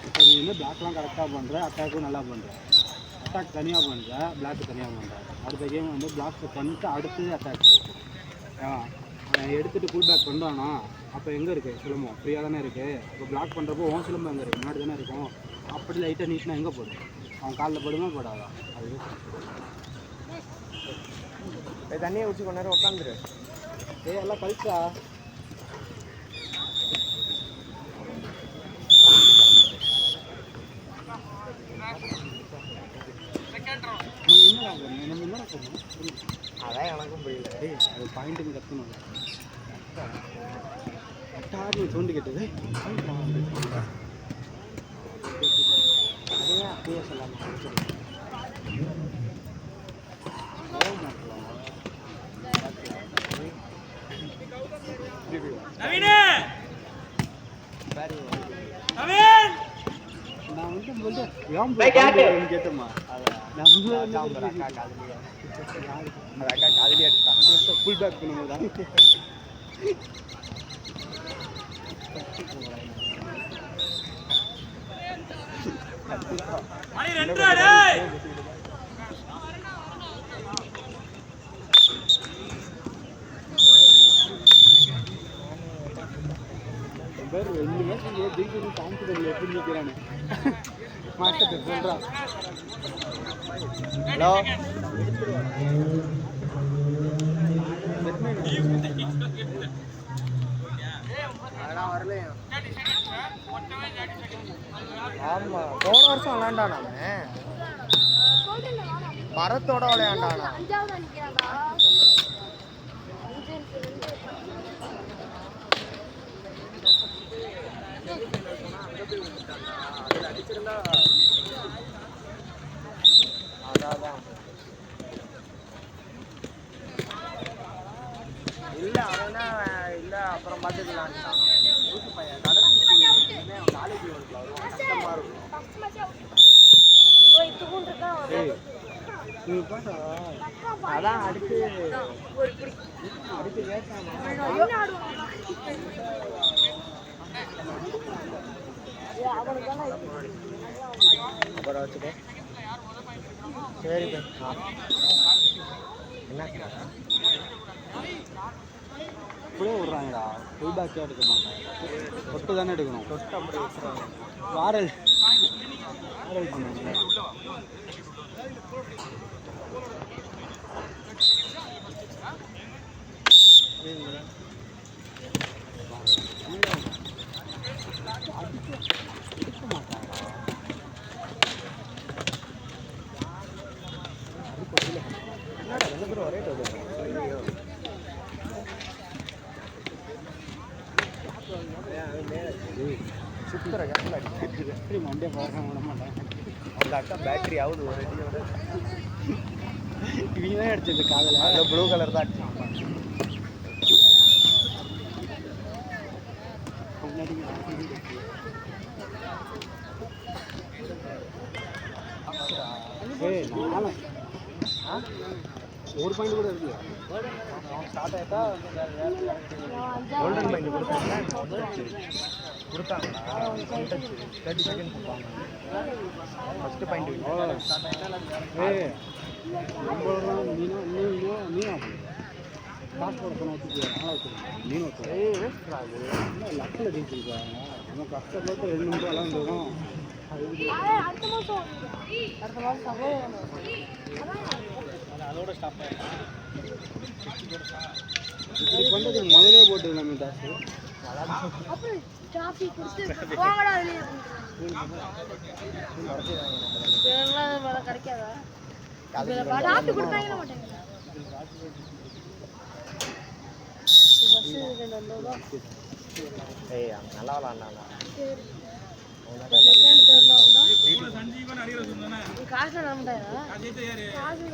Black நீ வந்து பிளாக்லாம் கரெக்டாக பண்ணுற அட்டாக்கும் நல்லா பண்ணுற அட்டாக் தனியாக பண்ணுற பிளாக் தனியாக பண்ணுற அடுத்த கேம் வந்து பிளாக் பண்ணிட்டு அடுத்தது அட்டாக் எடுத்துகிட்டு ஃபுல் பேக் பண்ணுறானா அப்போ எங்கே இருக்குது சிலம்பம். ஃப்ரீயாக தானே இருக்குது இப்போ பிளாக் பண்ணுறப்போ உன் சிலம்பம் எங்கே இருக்குது முன்னாடி தானே இருக்கும். அப்படி லைட்டாக நீட்னா எங்கே போடும் அவன் காலில் படுமா? படாதா? அது தண்ணியை ஊற்றி கொஞ்ச நேரம் உட்காந்துரு. ஏய் எல்லாம் கழிச்சா அதான் எனக்கும் புரியல அது பாயிண்ட்டுன்னு கற்றணும் டார்னு சவுண்டு கேட்டது அதையே அப்படியே சொல்லாம நான் வந்து கேட்டோமா நான் அக்கா காதுலயே? அது அக்கா காதுலயே அடிச்சான் ஃபுல் பேக் பண்ணும்போது தான். பேர் ரெண்டு மேட்ச் ஜெயிக்கிறது கான்ஃபிடன்ஸ் எப்படி நிற்கிறானு மாஸ்டர் சொல்கிறான் ஹலோ? ஆமா போன வருஷம் விளையாண்டான் மரத்தோட விளையாண்டானா? இல்ல அவனா இல்ல அப்புறம் பார்த்துக்கலான்ட்டான் ஊட்டு பையன் கடைசி காலேஜ் வருவான். கஷ்டமா இருக்கும். அதான் அடுத்து. அடுத்து அப்புறம் வச்சுக்கோ. சரி. என்ன? இப்படியே விட்றாங்கடா. ஃபுல் பேக்கே எடுக்க மாட்டேன் தொட்டு தானே எடுக்கணும். தொட்டு அப்படி வச்சுருவாங்க வாரல் வாரல் பண்ணுவாங்க ಸುತ್ತರ ಬ್ಯಾಟ್ರಿ ಮಂಡ್ಯ ಭಾಗ ಮಾಡಮಲ್ಲ ಒಂದು ಅಕ್ಕ ಬ್ಯಾಟ್ರಿ ಯಾವುದು ಇವನೇ ಅಡ್ತಿದ್ದೆ ಕಾಲಲ್ಲ ಅದು ಬ್ಲೂ ಕಲರ್ದ ಅಡ್ತಿ ಏ ನಾನು ಹಾಂ ஒரு பாயிண்ட் கூட இருக்கு. ஸ்டார்ட் ஆகிட்டா கோல்டன் கொடுத்தாங்க கொடுத்தாங்களா? தேர்ட்டி செகண்ட் கொடுத்தாங்க ஃபஸ்ட்டு பாயிண்ட் ஏய் நம்மளாம் நீனா நீ நீ காசு போட சொன்ன வச்சுக்கோ லக்கில் நம்ம கஷ்டப்பட்டு ரெண்டு நிமிஷம் விளாண்டுருக்கோம் அடுத்த மாசம் அடுத்த மாசம் சகோதரன் அதோட ஸ்டாப் இப்படி முதலே போட்டு நம்ம தாசு அப்புறம் கிடைக்காதா இதில் சாப்பிட்டு ஏய் நல்லா விளாண்டாங்க காசு